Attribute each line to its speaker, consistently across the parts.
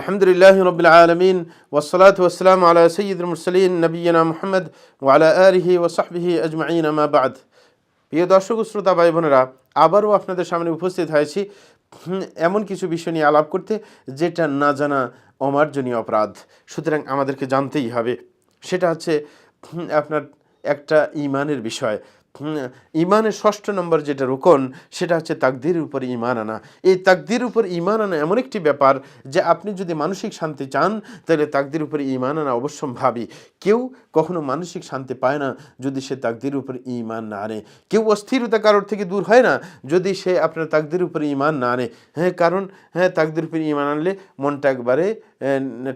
Speaker 1: আলহামদুলিল্লাহ রবিল আলমিন ওসলাত ওসালাম আলা সঈদুল মুরসলিন নবীনা মোহাম্মদ ওয়ালা আলহি ওসাহবিহি আজমাইন আমাবাদ প্রিয় দর্শক শ্রোতা ভাই বোনেরা আবারও আপনাদের সামনে উপস্থিত হয়েছি এমন কিছু বিষয় নিয়ে আলাপ করতে, যেটা না জানা অমার্জনীয় অপরাধ। সুতরাং আমাদেরকে জানতেই হবে। সেটা হচ্ছে আপনার একটা ইমানের বিষয়। ইমানের ষষ্ঠ নম্বর যেটা রোকন, সেটা হচ্ছে তাকদিরের উপর ইমান আনা। এই তাকদির উপর ইমান আনা এমন একটি ব্যাপার যে আপনি যদি মানসিক শান্তি চান, তাহলে তাকদির উপর ইমান আনা অবশ্যম্ভাবী। কেউ কখনো মানসিক শান্তি পায় না যদি সে তাকদির উপর ইমান না আনে। কেউ অস্থিরতা কারোর থেকে দূর হয় না যদি সে আপনার তাকদির উপর ইমান না আনে। হ্যাঁ কারণ হ্যাঁ তাকদির উপর ইমান আনলে মনটা একবারে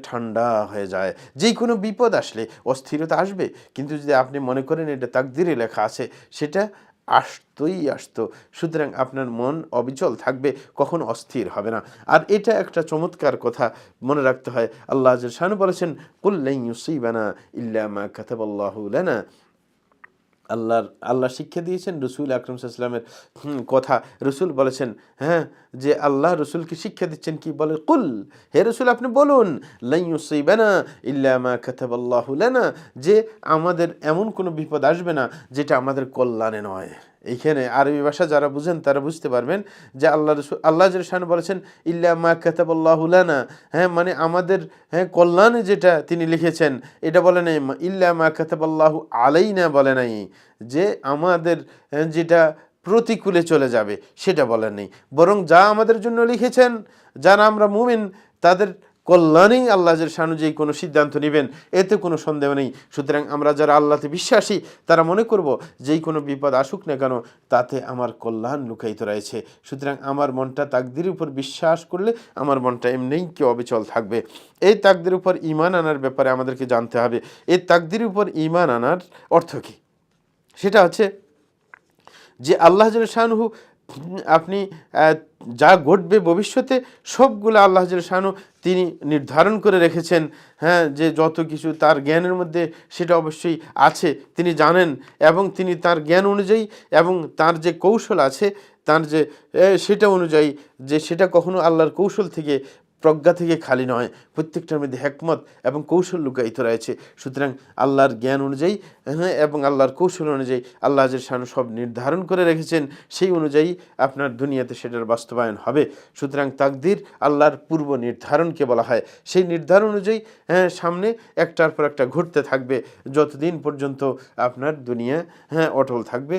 Speaker 1: ঠান্ডা হয়ে যায়। যে কোনো বিপদ আসলে অস্থিরতা আসবে। কিন্তু যদি আপনি মনে করেন এটা তাকদিরে লেখা আছে সেটা আসতই আসতো। সুতরাং আপনার মন অবিচল থাকবে, কখন অস্থির হবে না। আর এটা একটা চমৎকার কথা মনে রাখতে হয়। আল্লাহ শানু বলেছেন কুল্লাই ইউসিবানা ইল্লা মা কাতাবাল্লাহু লানা। আল্লাহর, আল্লাহ শিক্ষা দিয়েছেন, রসুল আকরম সাল্লামের কথা। রসুল বলেছেন হ্যাঁ যে আল্লাহ রসুলকে শিক্ষা দিচ্ছেন কি বলে? কুল, হে রসুল, আপনি বলুন লাইসইবানা ইল্লামা কাতাবাল্লাহু লানা, যে আমাদের এমন কোনো বিপদ আসবে না, যেটা আমাদের কল্যাণে নয়। এইখানে আরবি ভাষা যারা বুঝেন তারা বুঝতে পারবেন যে আল্লাহ রসুল আল্লাহ শান বলেছেন ইল্লা মা কাতাবাল্লাহুলানা হ্যাঁ মানে আমাদের হ্যাঁ কল্যাণে যেটা তিনি লিখেছেন এটা বলে নাই ইল্লা মা কাতাবাল্লাহু আলাইনা বলে নাই। যে আমাদের হ্যাঁ, যেটা প্রতিকূলে চলে যাবে সেটা বলেন নেই। বরং যা আমাদের জন্য লিখেছেন যারা আমরা মুমিন তাদের কল্যাণেই আল্লাহ যেই কোনো সিদ্ধান্ত নেবেন, এতে কোনো সন্দেহ নেই। সুতরাং আমরা যারা আল্লাহতে বিশ্বাসী, তারা মনে করব, যেই কোনো বিপদ আসুক না কেন, তাতে আমার কল্যাণ লুকায়িত রয়েছে। সুতরাং আমার মনটা তাকদির উপর বিশ্বাস করলে আমার মনটা এমনিই কেউ অবিচল থাকবে। এই তাকদির উপর ইমান আনার ব্যাপারে আমাদেরকে জানতে হবে। এই তাকদির উপর ইমান আনার অর্থ কী? সেটা হচ্ছে যে আল্লাহ শাহরু আপনি যা ঘটবে ভবিষ্যতে, সবগুলো আল্লাহ শাহানু তিনি নির্ধারণ করে রেখেছেন। হ্যাঁ যে যত কিছু তার জ্ঞানের মধ্যে সেটা অবশ্যই আছে, তিনি জানেন এবং তিনি তার জ্ঞান অনুযায়ী এবং তার যে কৌশল আছে, তার যে সেটা অনুযায়ী যে সেটা কখনো আল্লাহর কৌশল থেকে প্রজ্ঞা থেকে খালি নয়, প্রত্যেকটার মধ্যে হেকমত এবং কৌশল লুকায়িত রয়েছে। সুতরাং আল্লাহর জ্ঞান অনুযায়ী হ্যাঁ এবং আল্লাহর কৌশল অনুযায়ী আল্লাহ শানু সব নির্ধারণ করে রেখেছেন। সেই অনুযায়ী আপনার দুনিয়াতে সেটার বাস্তবায়ন হবে। সুতরাং তাকদির আল্লাহর পূর্ব নির্ধারণকে বলা হয়। সেই নির্ধারণ অনুযায়ী হ্যাঁ সামনে একটার পর একটা ঘুরতে থাকবে। যতদিন পর্যন্ত আপনার দুনিয়া হ্যাঁ অটল থাকবে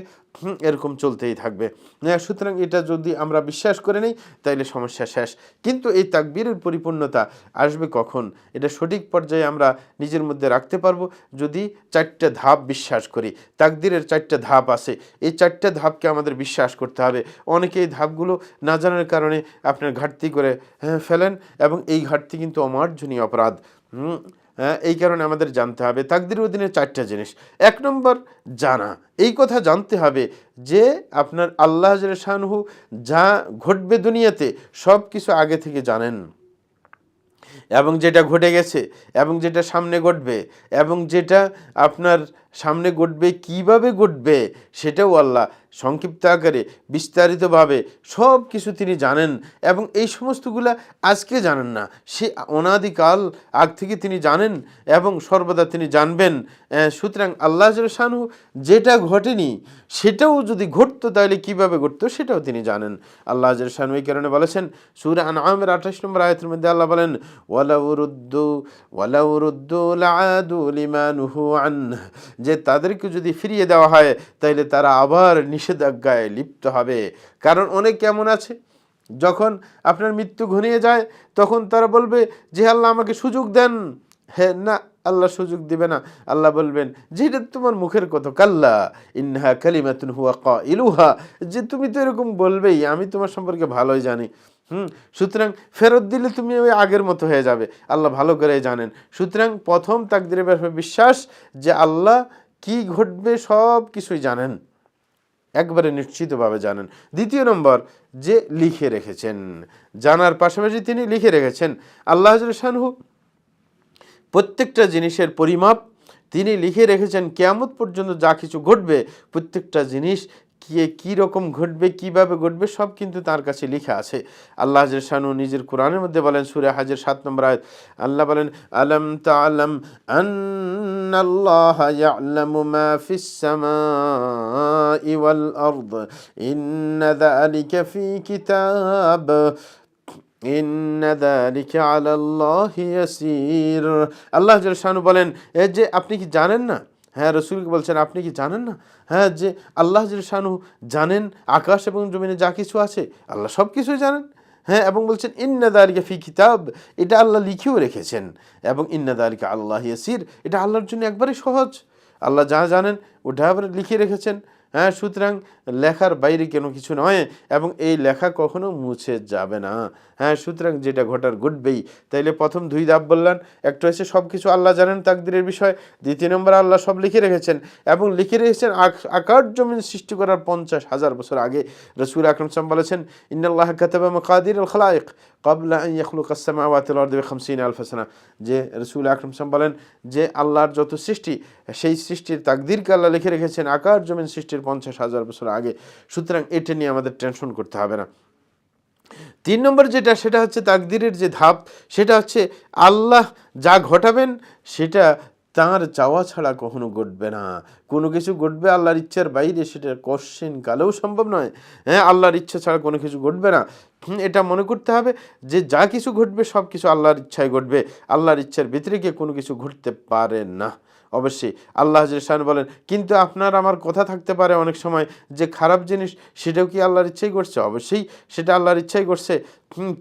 Speaker 1: এরকম চলতেই থাকবে। হ্যাঁ, সুতরাং এটা যদি আমরা বিশ্বাস করে নিই তাইলে সমস্যা শেষ। কিন্তু এই তাকবীরের পরিপূর্ণতা আসবে কখন? এটা সঠিক পর্যায়ে আমরা নিজের মধ্যে রাখতে পারব যদি চারটে ধাপ বিশ্বাস করি। তাকদিরের চারটে ধাপ আছে। এই চারটে ধাপকে আমাদের বিশ্বাস করতে হবে। অনেকে এই ধাপগুলো না জানার কারণে আপনার ঘাটতি করে হ্যাঁ, ফেলেন এবং এই ঘাটতি কিন্তু অমার্জনীয় অপরাধ। এই কারণে আমাদের জানতে হবে। তাকদির অধীনে চারটা জিনিস। এক নম্বর, জানা। এই কথা জানতে হবে যে আপনার আল্লাহ শাহু যা ঘটবে দুনিয়াতে সব কিছু আগে থেকে জানেন। এবং যেটা ঘটে গেছে, এবং যেটা সামনে ঘটবে, এবং যেটা আপনার সামনে ঘটবে, কীভাবে ঘটবে সেটাও আল্লাহ সংক্ষিপ্ত আকারে বিস্তারিতভাবে সব কিছু তিনি জানেন এবং এই সমস্তগুলা আজকে জানেন না। সে অনাদিকাল আগ থেকে তিনি জানেন এবং সর্বদা তিনি জানবেন। সুতরাং আল্লাহ শানু যেটা ঘটেনি সেটাও যদি ঘটতো তাহলে কীভাবে ঘটতো সেটাও তিনি জানেন। আল্লাহ শানু এই কারণে বলেছেন, সুরা আনআমের আঠাশ নম্বর আয়তের মধ্যে আল্লাহ বলেন ওয়ালাউরুদ্দু ওয়ালাউরুদ্দু যে তাদেরকে যদি ফিরিয়ে দেওয়া হয় তাহলে তারা আবার নিষেধাজ্ঞায় লিপ্ত হবে। কারণ অনেক কেমন আছে, যখন আপনার মৃত্যু ঘনিয়ে যায়, তখন তারা বলবে যে আল্লাহ, আমাকে সুযোগ দেন। হ্যাঁ না, আল্লাহ সুযোগ দিবে না। আল্লাহ বলবেন যে এটা তোমার মুখের কথা, কাল্লা ইন্নাহা কালিমাতুন হুয়া ক ইলুহা যে, তুমি তো এরকম বলবেই, আমি তোমার সম্পর্কে ভালোই জানি। হুম, সুতরাং ফেরত দিলে তুমি ওই আগের মতো হয়ে যাবে। আল্লাহ ভালো করে জানেন। সুতরাং প্রথম তাকদিরের ব্যাপারে বিশ্বাস যে, আল্লাহ কি ঘটবে সব কিছুই জানেন। একবারে নিশ্চিতভাবে জানেন। দ্বিতীয় নম্বর, যে লিখে রেখেছেন। জানার পাশাপাশি তিনি লিখে রেখেছেন, আল্লাহ শানহু, প্রত্যেকটা জিনিসের পরিমাপ। তিনি লিখে রেখেছেন, কেয়ামত পর্যন্ত যা কিছু ঘটবে, প্রত্যেকটা জিনিস কে কী রকম ঘটবে, কীভাবে ঘটবে, সব কিন্তু তার কাছে লেখা আছে। আল্লাহ শানু নিজের কোরআনের মধ্যে বলেন, সুরে হাজের সাত নম্বর আয়াত, আল্লাহ বলেন, আলম তালম ইয়ালামু মা ফিস সামাই ওয়াল আরদ, ইন্না ইন্ন যালিকা আলাল্লাহি ইয়াসির। আল্লাহ বলেন, এ যে আপনি কি জানেন না হ্যাঁ রসুলকে বলছেন, আপনি কি জানেন না? হ্যাঁ যে আল্লাহ শানু জানেন আকাশ এবং জমিনে যা কিছু আছে, আল্লাহ সব কিছুই জানেন। হ্যাঁ এবং বলছেন ইন্নাদা আলিকা ফি কিতাব এটা আল্লাহ লিখেও রেখেছেন। এবং ইন্নাদা আলিকা আল্লাহ ইয়াসির এটা আল্লাহর জন্য একবারই সহজ। আল্লাহ যা জানেন, ওটা আবার লিখে রেখেছেন। হ্যাঁ সুতরাং লেখার বাইরে কোনো কিছু নয় এবং এই লেখা কখনো মুছে যাবে না। হ্যাঁ সুতরাং যেটা ঘটার ঘটবেই। তাইলে প্রথম দুই ধাপ বললেন একটা হচ্ছে সব কিছু আল্লাহ জানেন তাকদিরের বিষয়, দ্বিতীয় নম্বর আল্লাহ সব লিখে রেখেছেন এবং লিখে রেখেছেন আকার জমিন সৃষ্টি করার পঞ্চাশ হাজার বছর আগে। রসুল আকরম সাম বলেছেন ইন্নআল্লাহ কাতাবা মকাদির আল খালাইক। কবলা ইয়াখলুক আসসামাওয়াতিল আরদি খামসিন আলফাসানা যে রসুল আকরম সাম বলেন যে আল্লাহর যত সৃষ্টি, সেই সৃষ্টির তাকদিরকে আল্লাহ লিখে রেখেছেন আকার জমিন সৃষ্টির পঞ্চাশ হাজার বছর আগে। সুতরাং এটা নিয়ে আমাদের টেনশন করতে হবে না। তিন নম্বর যেটা, সেটা হচ্ছে তাকদিরের যে ধাপ, সেটা হচ্ছে আল্লাহ যা ঘটাবেন, সেটা তাঁর চাওয়া ছাড়া কখনো ঘটবে না। কোনো কিছু ঘটবে, আল্লাহর ইচ্ছার বাইরে সেটা কশ্চিন কালেও সম্ভব নয়। হ্যাঁ আল্লাহর ইচ্ছা ছাড়া কোনো কিছু ঘটবে না। এটা মনে করতে হবে যে যা কিছু ঘটবে সব কিছু আল্লাহর ইচ্ছায় ঘটবে। আল্লাহর ইচ্ছার ভিতরে গিয়ে কোনো কিছু ঘটতে পারে না। অবশ্যই। আল্লাহ শান বলেন, কিন্তু আপনার আমার কথা থাকতে পারে অনেক সময়, যে খারাপ জিনিস সেটাও কি আল্লাহর ইচ্ছাই করছে? অবশ্যই সেটা আল্লাহর ইচ্ছাই করছে।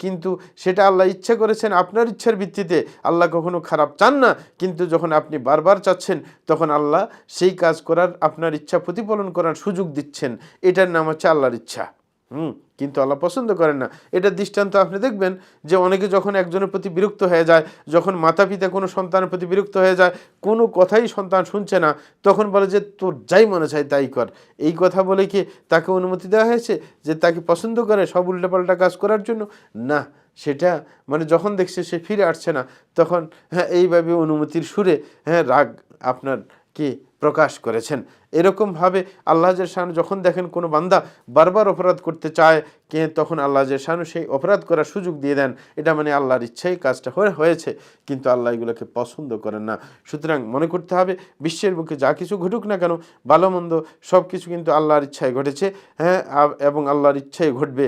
Speaker 1: কিন্তু সেটা আল্লাহ ইচ্ছা করেছেন আপনার ইচ্ছার ভিত্তিতে। আল্লাহ কখনো খারাপ চান না, কিন্তু যখন আপনি বারবার চাচ্ছেন, তখন আল্লাহ সেই কাজ করার আপনার ইচ্ছা প্রতিফলন করার সুযোগ দিচ্ছেন। এটার নাম হচ্ছে আল্লাহর ইচ্ছা। হুম, কিন্তু আল্লাহ পছন্দ করেন না। এটা দৃষ্টান্ত আপনি দেখবেন যে অনেকে যখন একজনের প্রতি বিরক্ত হয়ে যায়, যখন মাতা পিতা কোনো সন্তানের প্রতি বিরক্ত হয়ে যায়, কোনো কথাই সন্তান শুনছে না, তখন বলে যে, তোর যাই মনে চাই তাই কর। এই কথা বলে কি তাকে অনুমতি দেওয়া হয়েছে যে তাকে পছন্দ করে সব উল্টাপাল্টা কাজ করার জন্য? না, সেটা মানে যখন দেখছে সে ফিরে আসছে না, তখন হ্যাঁ এইভাবে অনুমতির সুরে হ্যাঁ রাগ আপনার কি প্রকাশ করেছেন। এরকমভাবে আল্লাহ শাহানু যখন দেখেন কোনো বান্দা বারবার অপরাধ করতে চায়, কে তখন আল্লাহ শাহানু সেই অপরাধ করার সুযোগ দিয়ে দেন। এটা মানে আল্লাহর ইচ্ছাই কাজটা হয়ে, হয়েছে, কিন্তু আল্লাহ এগুলোকে পছন্দ করেন না। সুতরাং মনে করতে হবে, বিশ্বের বুকে যা কিছু ঘটুক না কেন, ভালো মন্দ সব কিছু কিন্তু আল্লাহর ইচ্ছায় ঘটেছে হ্যাঁ এবং আল্লাহর ইচ্ছায় ঘটবে।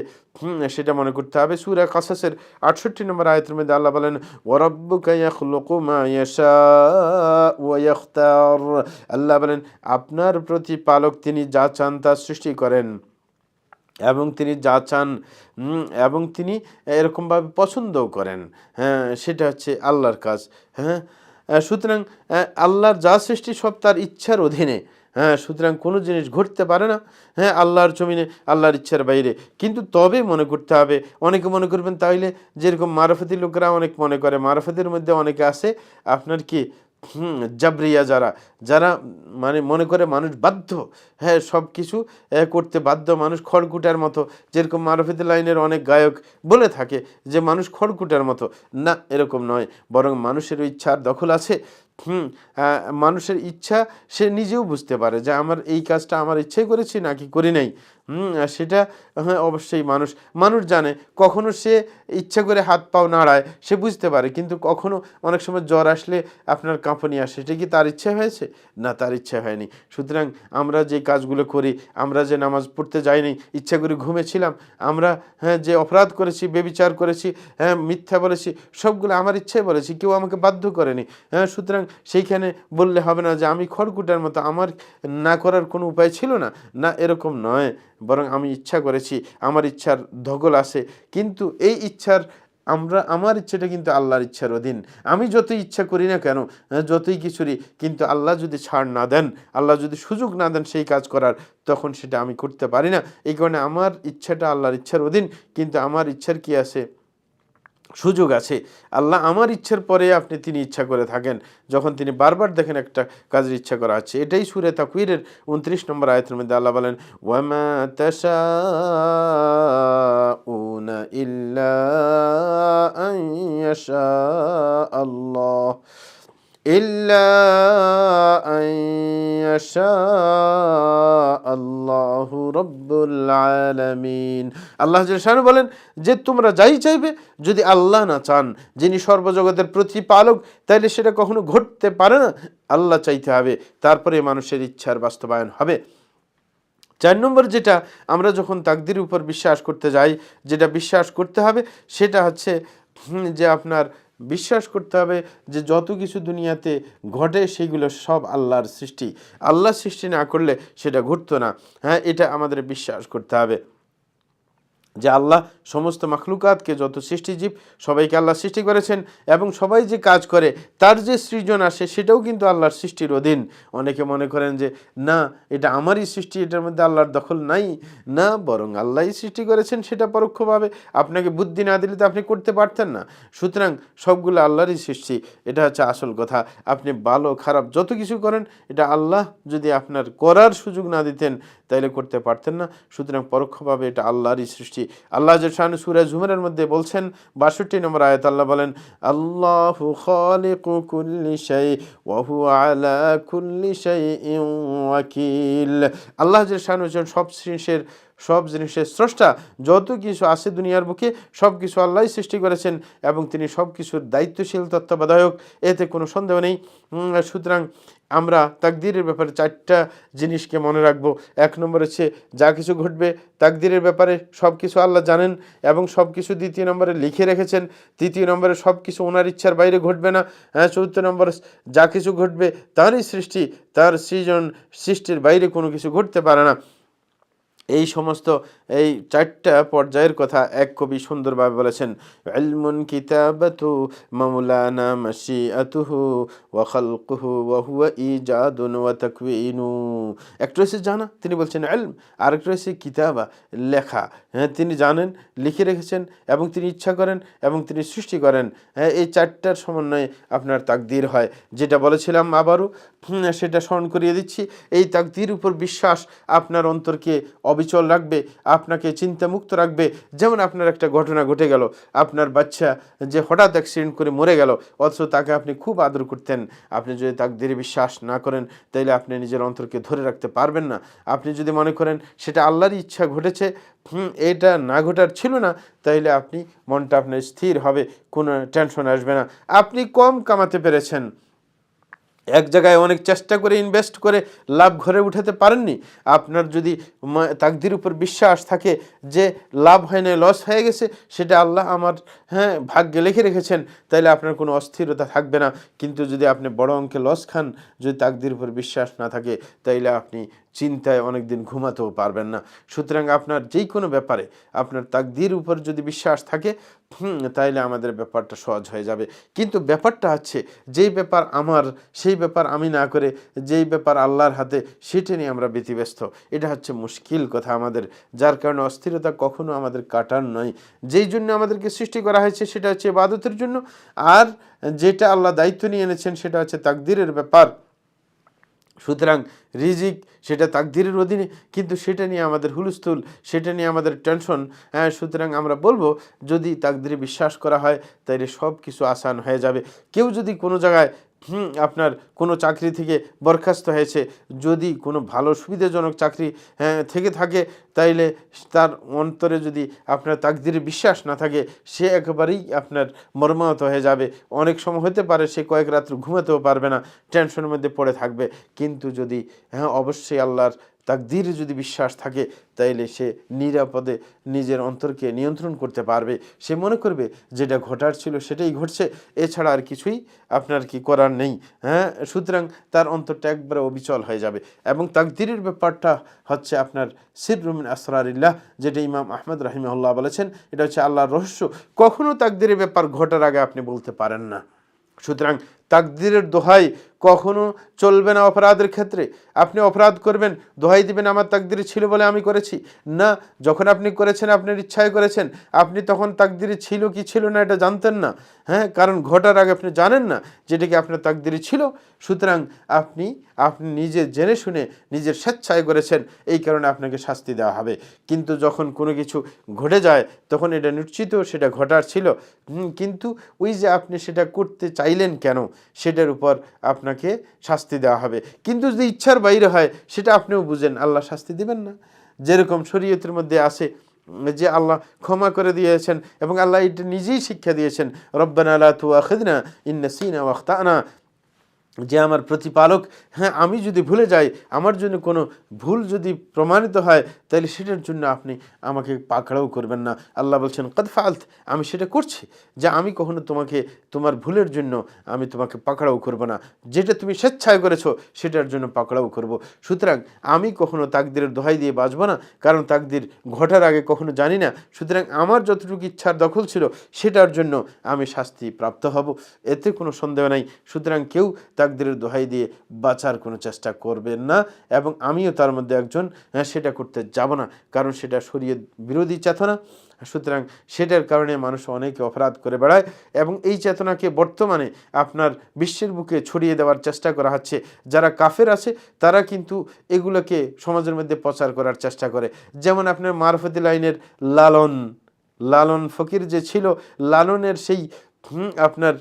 Speaker 1: সেটা মনে করতে হবে। সুরা কাসাসের আটষট্টি নম্বর আয়তের মধ্যে আল্লাহ বলেন আল্লাহ বলেন, আপনার প্রতিপালক তিনি যা চান তা সৃষ্টি করেন এবং তিনি যা চান এবং তিনি এরকমভাবে পছন্দও করেন। হ্যাঁ সেটা হচ্ছে আল্লাহর কাজ। হ্যাঁ সুতরাং আল্লাহর যা সৃষ্টি সব তার ইচ্ছার অধীনে। হ্যাঁ সুতরাং কোনো জিনিস ঘটতে পারে না। হ্যাঁ আল্লাহর জমিনে, আল্লাহর ইচ্ছার বাইরে। কিন্তু তবে মনে করতে হবে, অনেকে মনে করবেন তাইলে যেরকম মারফতি লোকেরা অনেক মনে করে, মারফতের মধ্যে অনেকে আছে। আপনার কি হুম, জাবরিয়া যারা যারা মানে মনে করে মানুষ বাধ্য হ্যাঁ সব কিছু করতে বাধ্য মানুষ খড়কুটার মতো, যেরকম মারফিদ লাইনের অনেক গায়ক বলে থাকে যে মানুষ খড়কুটার মতো। না, এরকম নয়, বরং মানুষের ইচ্ছার দখল আছে। হুম মানুষের ইচ্ছা সে নিজেও বুঝতে পারে যে আমার এই কাজটা আমার ইচ্ছাই করেছি নাকি করি নাই। সেটা হ্যাঁ অবশ্যই মানুষ মানুষ জানে। কখনো সে ইচ্ছা করে হাত পাও নাড়ায়, সে বুঝতে পারে। কিন্তু কখনো অনেক সময় জ্বর আসলে আপনার কাঁপনি আসে। সেটা কি তার ইচ্ছা হয়েছে? না, তার ইচ্ছা হয়নি। সুতরাং আমরা যে কাজগুলো করি, আমরা যে নামাজ পড়তে যাইনি, ইচ্ছা করে ঘুমেছিলাম, আমরা হ্যাঁ যে অপরাধ করেছি, বেবিচার করেছি হ্যাঁ মিথ্যা বলেছি, সবগুলো আমার ইচ্ছাই বলেছি, কেউ আমাকে বাধ্য করেনি। হ্যাঁ সুতরাং সেইখানে বললে হবে না যে, আমি খড়কুটার মতো আমার না করার কোনো উপায় ছিল না। না, এরকম নয়। বরং আমি ইচ্ছা করেছি, আমার ইচ্ছার ধগল আছে। কিন্তু এই ইচ্ছার, আমরা, আমার ইচ্ছাটা কিন্তু আল্লাহর ইচ্ছার অধীন। আমি যতই ইচ্ছা করি না কেন যতই কিছুরই কিন্তু আল্লাহ যদি ছাড় না দেন, আল্লাহ যদি সুযোগ না দেন সেই কাজ করার, তখন সেটা আমি করতে পারি না। এই কারণে আমার ইচ্ছাটা আল্লাহর ইচ্ছার অধীন, কিন্তু আমার ইচ্ছার কি আছে? সুযোগ আছে। আল্লাহ আমার ইচ্ছার পরে আপনি তিনি ইচ্ছা করে থাকেন। যখন তিনি বারবার দেখেন একটা কাজের ইচ্ছা করা আছে, এটাই সুরে তাকুইরের উনত্রিশ নম্বর আয়তের মধ্যে আল্লাহ বলেন, ওয়ামা উনা ইল্লা আল্লাহ। إلا أن يشاء আল্লাহু রব্বুল আলামিন আল্লাহ শানু বলেন যে তোমরা যাই চাইবে যদি আল্লাহ না চান যিনি সর্বজগতের প্রতিপালক তাইলে সেটা কখনো ঘটতে পারে না আল্লাহ চাইতে হবে তারপরে মানুষের ইচ্ছার বাস্তবায়ন হবে চার নম্বর যেটা আমরা যখন তাকদির উপর বিশ্বাস করতে যাই যেটা বিশ্বাস করতে হবে সেটা হচ্ছে হুম, যে আপনার বিশ্বাস করতে হবে যে যত কিছু দুনিয়াতে ঘটে সেগুলো সব আল্লাহর সৃষ্টি। আল্লাহর সৃষ্টি না করলে সেটা ঘটতো না। হ্যাঁ এটা আমাদের বিশ্বাস করতে হবে। যে আল্লাহ সমস্ত মাখলুকাতকে যত সৃষ্টিজীব সবাইকে আল্লাহ সৃষ্টি করেছেন এবং সবাই যে কাজ করে, তার যে সৃজন আসে সেটাও কিন্তু আল্লাহর সৃষ্টির অধীন। অনেকে মনে করেন যে, না, এটা আমারই সৃষ্টি, এটার মধ্যে আল্লাহর দখল নাই। না, বরং আল্লাহই সৃষ্টি করেছেন সেটা পরোক্ষভাবে। আপনাকে বুদ্ধি না দিলে তো আপনি করতে পারতেন না। সুতরাং সবগুলো আল্লাহরই সৃষ্টি, এটা হচ্ছে আসল কথা। আপনি ভালো, খারাপ যত কিছু করেন, এটা আল্লাহ যদি আপনার করার সুযোগ না দিতেন, তাইলে করতে পারতেন না। সুতরাং পরোক্ষভাবে এটা আল্লাহরই সৃষ্টি। আল্লাহ শাহান সুরা ঝুমের মধ্যে বলছেন, বাষট্টি নম্বর আয়াত আল্লাহ বলেন, আল্লাহ খালিকু কুল্লি শাই আলা আল্লাহ হচ্ছেন সব জিনিসের সব জিনিসের স্রষ্টা। যত কিছু আছে দুনিয়ার বুকে, সব কিছু আল্লাহই সৃষ্টি করেছেন এবং তিনি সব কিছুর দায়িত্বশীল তত্ত্বাবধায়ক। এতে কোনো সন্দেহ নেই। সুতরাং আমরা তাকদিরের ব্যাপারে চারটা জিনিসকে মনে রাখব। এক নম্বর হচ্ছে, যা কিছু ঘটবে তাকদিরের ব্যাপারে সব কিছু আল্লাহ জানেন এবং সব কিছু দ্বিতীয় নম্বরে লিখে রেখেছেন। তৃতীয় নম্বরে সব কিছু ওনার ইচ্ছার বাইরে ঘটবে না। হ্যাঁ চতুর্থ নম্বর যা কিছু ঘটবে তারই সৃষ্টি, তার সৃজন সৃষ্টির বাইরে কোনো কিছু ঘটতে পারে না। এই সমস্ত, এই চারটা পর্যায়ের কথা এক কবি সুন্দরভাবে বলেছেন। ইলমুন কিতাবাতু মাওলানা মাশিআতুহু ওয়া খালকুহু ওয়া হুয়া ইজাদুন ওয়া তাকওয়িনু। একটা হচ্ছে জানা, তিনি বলছেন ইলম, আরেকটা হচ্ছে কিতাবা, লেখা। হ্যাঁ তিনি জানেন, লিখে রেখেছেন এবং তিনি ইচ্ছা করেন এবং তিনি সৃষ্টি করেন। হ্যাঁ এই চারটার সমন্বয়ে আপনার তাকদির হয়। যেটা বলেছিলাম আবারও সেটা স্মরণ করিয়ে দিচ্ছি। এই তাকদির উপর বিশ্বাস আপনার অন্তরকে অবিচল রাখবে আপনাকে চিন্তামুক্ত রাখবে। যেমন আপনার একটা ঘটনা ঘটে গেল আপনার বাচ্চা যে হঠাৎ অ্যাক্সিডেন্ট করে মরে গেল অথচ তাকে আপনি খুব আদর করতেন। আপনি যদি তাকদিরে বিশ্বাস না করেন তাইলে আপনি নিজের অন্তরকে ধরে রাখতে পারবেন না। আপনি যদি মনে করেন সেটা আল্লাহরই ইচ্ছা ঘটেছে হুম, এটা না ঘটার ছিল না তাইলে আপনি মনটা আপনার স্থির হবে কোনো টেনশন আসবে না। আপনি কম কামাতে পেরেছেন। এক জায়গায় অনেক চেষ্টা করে ইনভেস্ট করে লাভ ঘরে উঠাতে পারেননি। আপনার যদি তাকদির উপর বিশ্বাস থাকে যে লাভ হয় না লস হয়ে গেছে, সেটা আল্লাহ আমার হ্যাঁ ভাগ্যে লিখে রেখেছেন, তাইলে আপনার কোনো অস্থিরতা থাকবে না। কিন্তু যদি আপনি বড় অঙ্কে লস খান, যদি তাকদির উপর বিশ্বাস না থাকে, তাইলে আপনি চিন্তায় অনেক দিন ঘুমাতেও পারবেন না। সুতরাং আপনার যেই কোনো ব্যাপারে আপনার তাকদির উপর যদি বিশ্বাস থাকে তাইলে আমাদের ব্যাপারটা সহজ হয়ে যাবে। কিন্তু ব্যাপারটা হচ্ছে, যেই ব্যাপার আমার, সেই ব্যাপার আমি না করে, যেই ব্যাপার আল্লাহর হাতে, সেটা নিয়ে আমরা ব্যতিব্যস্ত। এটা হচ্ছে মুশকিল কথা আমাদের। যার কারণে অস্থিরতা কখনো আমাদের কাটার নয়। যেই জন্য আমাদেরকে সৃষ্টি করা হয়েছে, সেটা হচ্ছে ইবাদতের জন্য। আর যেটা আল্লাহ দায়িত্ব নিয়ে এনেছেন, সেটা হচ্ছে তাকদিরের ব্যাপার। সুতরাং রিজিক সেটা তাকদিরের অধীনে, কিন্তু সেটা নিয়ে আমাদের হুলস্থুল, সেটা নিয়ে আমাদের টেনশন হ্যাঁ সুতরাং আমরা বলব, যদি তাকদিরে বিশ্বাস করা হয় তাহলে সব কিছু আসান হয়ে যাবে। কেউ যদি কোনো জায়গায় হুম, আপনার কোনো চাকরি থেকে বরখাস্ত হয়েছে। যদি কোনো ভালো সুবিধাজনক চাকরি হ্যাঁ, থেকে থাকে তাইলে তার অন্তরে যদি আপনার তাকদির বিশ্বাস না থাকে সে একেবারেই আপনার মর্মাহত হয়ে যাবে। অনেক সময় হতে পারে সে কয়েক রাত্র ঘুমাতেও পারবে না টেনশনের মধ্যে পড়ে থাকবে। কিন্তু যদি হ্যাঁ অবশ্যই আল্লাহর তাকদিরে যদি বিশ্বাস থাকে, তাইলে সে নিরাপদে নিজের অন্তরকে নিয়ন্ত্রণ করতে পারবে। সে মনে করবে যেটা ঘটার ছিল সেটাই ঘটছে। এছাড়া আর কিছুই আপনার কি করার নেই হ্যাঁ? সুতরাং তার অন্তরটা একবারে অবিচল হয়ে যাবে। এবং তাকদিরের ব্যাপারটা হচ্ছে আপনার সিররুমিন আসরারিল্লাহ, যেটা ইমাম আহমদ রাহিমাহুল্লাহ বলেছেন, এটা হচ্ছে আল্লাহর রহস্য। কখনো তাকদিরের ব্যাপার ঘটার আগে আপনি বলতে পারেন না। সুতরাং তাকদিরের দোহাই কখনো চলবে না অপরাধের ক্ষেত্রে। আপনি অপরাধ করবেন, দোহাই দিবেন, আমার তাকদিরে ছিল বলে আমি করেছি। না, যখন আপনি করেছেন, আপনার ইচ্ছায় করেছেন, আপনি তখন তাকদিরে ছিল কি ছিল না এটা জানতেন না। হ্যাঁ কারণ ঘটার আগে আপনি জানেন না যেটা কি আপনার তাকদিরে ছিল। সুতরাং আপনি আপনি নিজে জেনে শুনে নিজের স্বেচ্ছায় করেছেন, এই কারণে আপনাকে শাস্তি দেওয়া হবে। কিন্তু যখন কোনো কিছু ঘটে যায়, তখন এটা নিশ্চিত সেটা ঘটার ছিল। কিন্তু ওই যে আপনি সেটা করতে চাইলেন কেন? সেটার উপর আপনাকে শাস্তি দেওয়া হবে। কিন্তু যদি ইচ্ছার বাইরে হয়, সেটা আপনিও বুঝেন, আল্লাহ শাস্তি দিবেন না। যেরকম শরীয়তের মধ্যে আছে যে আল্লাহ ক্ষমা করে দিয়েছেন এবং আল্লাহ এটা নিজেই শিক্ষা দিয়েছেন, রব্বানা আল্লাহ তুয়া ইন ইন্না সিনা আখতানা যে আমার প্রতিপালক হ্যাঁ আমি যদি ভুলে যাই, আমার জন্য কোনো ভুল যদি প্রমাণিত হয়, তাহলে সেটার জন্য আপনি আমাকে পাকড়াও করবেন না। আল্লাহ বলছেন, কদ আমি সেটা করছি যে আমি কখনো তোমাকে, তোমার ভুলের জন্য আমি তোমাকে পাকড়াও করব না। যেটা তুমি স্বেচ্ছায় করেছ, সেটার জন্য পাকড়াও করব। সুতরাং আমি কখনো তাকদিরের দোহাই দিয়ে বাঁচবো না, কারণ তাকদির ঘটার আগে কখনো জানি না। সুতরাং আমার যতটুকু ইচ্ছার দখল ছিল, সেটার জন্য আমি শাস্তি প্রাপ্ত হব। এতে কোনো সন্দেহ নাই। সুতরাং কেউ তাকদিরের দোহাই দিয়ে বাঁচার কোনো চেষ্টা করবেন না এবং আমিও তার মধ্যে একজন হ্যাঁ, সেটা করতে যাব না। কারণ সেটা শরীয় বিরোধী চেতনা। সুতরাং সেটার কারণে মানুষ অনেকে অপরাধ করে বেড়ায় এবং এই চেতনাকে বর্তমানে আপনার বিশ্বের বুকে ছড়িয়ে দেওয়ার চেষ্টা করা হচ্ছে। যারা কাফের আছে তারা কিন্তু এগুলোকে সমাজের মধ্যে প্রচার করার চেষ্টা করে। যেমন আপনার মারফতি লাইনের লালন লালন ফকির যে ছিল লালনের সেই আপনার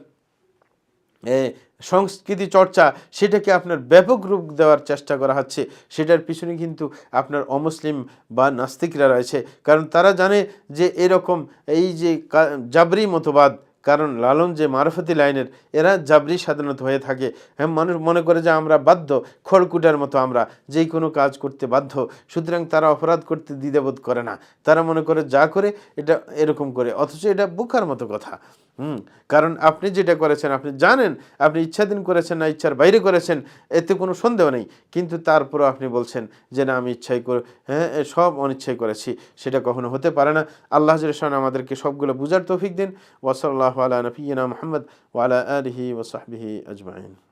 Speaker 1: সংস্কৃতি চর্চা সেটাকে আপনার ব্যাপক রূপ দেওয়ার চেষ্টা করা হচ্ছে। সেটার পিছনে কিন্তু আপনার অমুসলিম বা নাস্তিকরা রয়েছে। কারণ তারা জানে যে এরকম এই যে জাবরি মতবাদ, কারণ লালন যে মারফতি লাইনের, এরা জাবরি সাধারণত হয়ে থাকে। হ্যাঁ মানুষ মনে করে যে আমরা বাধ্য, খড়কুটার মতো আমরা যেই কোনো কাজ করতে বাধ্য। সুতরাং তারা অপরাধ করতে দ্বিধাবোধ করে না। তারা মনে করে যা করে এটা এরকম করে, অথচ এটা বোকার মতো কথা। হুম, কারণ আপনি যেটা করেছেন, আপনি জানেন, আপনি ইচ্ছাধীন করেছেন না, ইচ্ছার বাইরে করেছেন, এতে কোনো সন্দেহ নেই। কিন্তু তারপরও আপনি বলছেন যে, না, আমি ইচ্ছাই করে হ্যাঁ সব অনিচ্ছাই করেছি, সেটা কখনো হতে পারে না। আল্লাহ জেরশান আমাদেরকে সবগুলো বুঝার তৌফিক দিন। ওয়াসাল্লাহ আলা নফিনা মোহাম্মদ ওয়ালা আলহি ওসাহবিহি আজমাইন।